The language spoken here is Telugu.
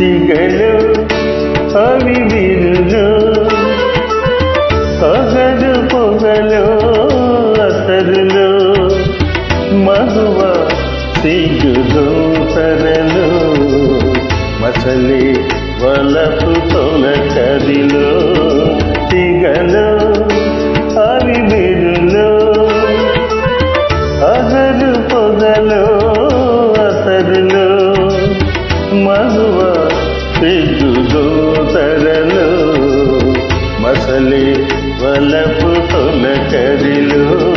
సిగలు అవి విరులు అగలు పొగలు అసరులు మగువ సిగ్గులు సరలు. మసలి వలపు తొలకదిలో సిగలు అవి విరులు అగలు పొగలు సిగ్గులు సరలు మసలి వలపు తొలకరిలో.